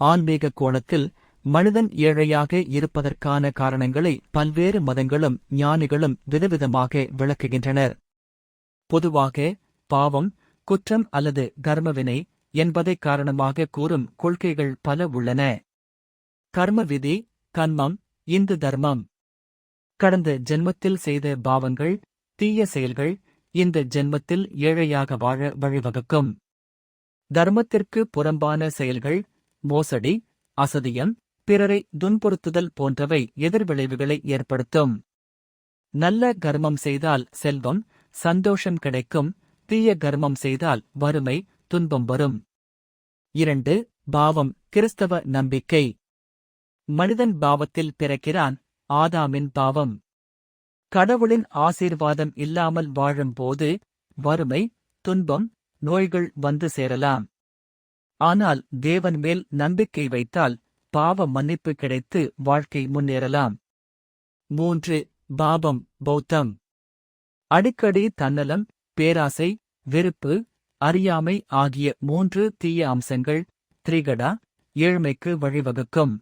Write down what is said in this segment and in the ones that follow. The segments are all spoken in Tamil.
ஆன்மீக கோணத்தில் மனிதன் ஏழையாக இருப்பதற்கான காரணங்களை பல்வேறு மதங்களும் ஞானிகளும் விதவிதமாக விளக்குகின்றனர். பொதுவாக பாவம் குற்றம் அல்லது கர்மவினை என்பதை காரணமாக கூறும் கொள்கைகள் பல உள்ளன. கர்ம விதி கன்மம் இந்து தர்மம். கடந்த ஜென்மத்தில் செய்த பாவங்கள் தீய செயல்கள் இந்த ஜென்மத்தில் ஏழையாக வாழ வழிவகுக்கும். தர்மத்திற்கு புறம்பான செயல்கள் மோசடி அசதியம் பிறரை துன்புறுத்துதல் போன்றவை எதிர்விளைவுகளை ஏற்படுத்தும். நல்ல கர்மம் செய்தால் செல்வம் சந்தோஷம் கிடைக்கும் தீய கர்மம் செய்தால் வறுமை துன்பம் வரும். இரண்டு பாவம் கிறிஸ்தவ நம்பிக்கை. மனிதன் பாவத்தில் பிறக்கிறான் ஆதாமின் பாவம். கடவுளின் ஆசீர்வாதம் இல்லாமல் வாழும்போது வறுமை துன்பம் நோய்கள் வந்து சேரலாம். ஆனால் தேவன் மேல் நம்பிக்கை வைத்தால் பாவ மன்னிப்பு கிடைத்து வாழ்க்கை முன்னேறலாம். மூன்று பாபம் பௌத்தம். அடிக்கடி தன்னலம் பேராசை வெறுப்பு அறியாமை ஆகிய மூன்று தீய அம்சங்கள் திரிகடா ஏழ்மைக்கு வழிவகுக்கும்.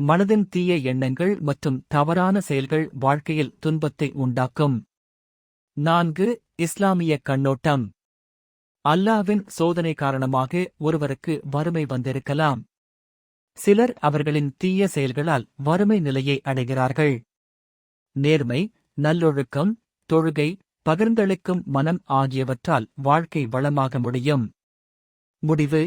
மனதின் தீய எண்ணங்கள் மற்றும் தவறான செயல்கள் வாழ்க்கையில் துன்பத்தை உண்டாக்கும். நான்கு இஸ்லாமிய கண்ணோட்டம். அல்லாவின் சோதனை காரணமாக ஒருவருக்கு வறுமை வந்திருக்கலாம். சிலர் அவர்களின் தீய செயல்களால் வறுமை நிலையை அடைகிறார்கள். நேர்மை நல்லொழுக்கம் தொழுகை பகிர்ந்தளிக்கும் மனம் ஆகியவற்றால் வாழ்க்கை வளமாக முடியும். முடிவு.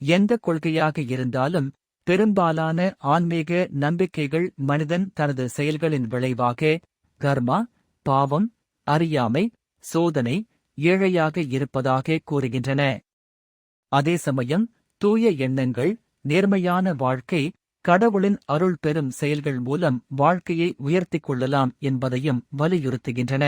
எந்த கொள்கையாக இருந்தாலும் பெரும்பாலான ஆன்மீக நம்பிக்கைகள் மனிதன் தனது செயல்களின் விளைவாக கர்மா பாவம் அறியாமை சோதனை ஏழையாக இருப்பதாக கூறுகின்றன. அதே சமயம் தூய எண்ணங்கள் நேர்மையான வாழ்க்கை கடவுளின் அருள் பெறும் செயல்கள் மூலம் வாழ்க்கையை உயர்த்திக் கொள்ளலாம் என்பதையும் வலியுறுத்துகின்றன.